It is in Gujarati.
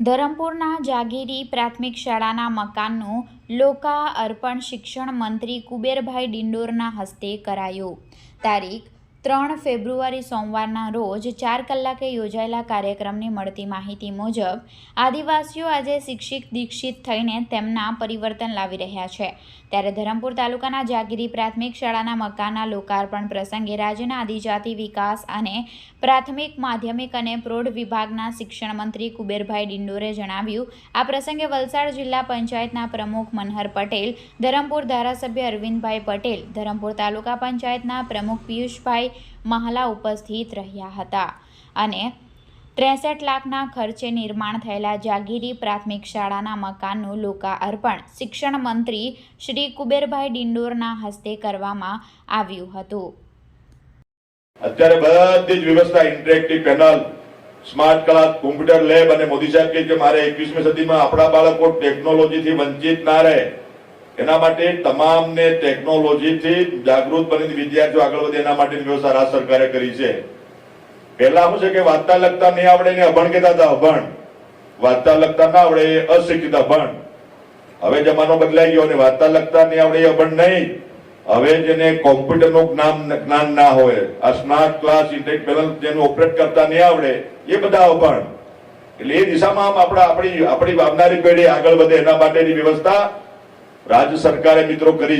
ધરમપુરના જાગીરી પ્રાથમિક શાળાના મકાનનું લોકા અર્પણ શિક્ષણ મંત્રી કુબેરભાઈ ડિંડોરના હસ્તે કરાયું. તારીખ ત્રણ ફેબ્રુઆરી સોમવારના રોજ ચાર કલાકે યોજાયેલા કાર્યક્રમની મળતી માહિતી મુજબ, આદિવાસીઓ આજે શિક્ષિત, દીક્ષિત થઈને તેમના પરિવર્તન લાવી રહ્યા છે. ત્યારે ધરમપુર તાલુકાના જાગીરી પ્રાથમિક શાળાના મકાનના લોકાર્પણ પ્રસંગે રાજ્યના આદિજાતિ વિકાસ અને પ્રાથમિક, માધ્યમિક અને પ્રૌઢ વિભાગના શિક્ષણ મંત્રી કુબેરભાઈ ડિંડોરે જણાવ્યું, આ પ્રસંગે વલસાડ જિલ્લા પંચાયતના પ્રમુખ મનહર પટેલ, ધરમપુર ધારાસભ્ય અરવિંદભાઈ પટેલ, ધરમપુર તાલુકા પંચાયતના પ્રમુખ પિયુષભાઈ મહાલા ઉપસ્થિત રહ્યા હતા અને ત્રેસઠ લાખના ખર્ચે નિર્માણ થયેલા જાગીરી પ્રાથમિક શાળાના મકાનનું લોકાર્પણ શિક્ષણ મંત્રી શ્રી કુબેરભાઈ ડિંડોરના હસ્તે કરવામાં આવ્યું હતું. અત્યારે બધી જ વ્યવસ્થા interactive panel smart class computer lab અને મોદી સાહેબ કે મારે એકવીસમી સદીમાં આપણા બાળકો ટેકનોલોજીથી વંચિત ના રહે. એના માટે તમામને ટેકનોલોજીથી જાગૃત બની વિદ્યાર્થીઓ આગળ વધે એના માટેની વ્યવસ્થા રાજ્ય સરકારે કરી છે. પહેલા શું છે કે વાંચતા લખતા નહીં આવડે ને અભણ કહેતા હતા, અભણ. વાંચતા લખતા ના આવડે એ અશિક્ષિત અભણ. હવે જમાનો બદલાઈ ગયો અને વાંચતા લખતા નહીં આવડે એ અભણ નહીં. હવે જેને કોમ્પ્યુટરનું જ્ઞાન જ્ઞાન ના હોય, આ સ્માર્ટ ક્લાસ ઇન્ટેક પેનલ જેનું ઓપરેટ કરતા નહીં આવડે, એ બધા અભણ. એટલે એ દિશામાં આપણા, આપણી આપણી આવનારી પેઢી આગળ વધે એના માટેની વ્યવસ્થા રાજ્ય સરકારે મિત્રો કરી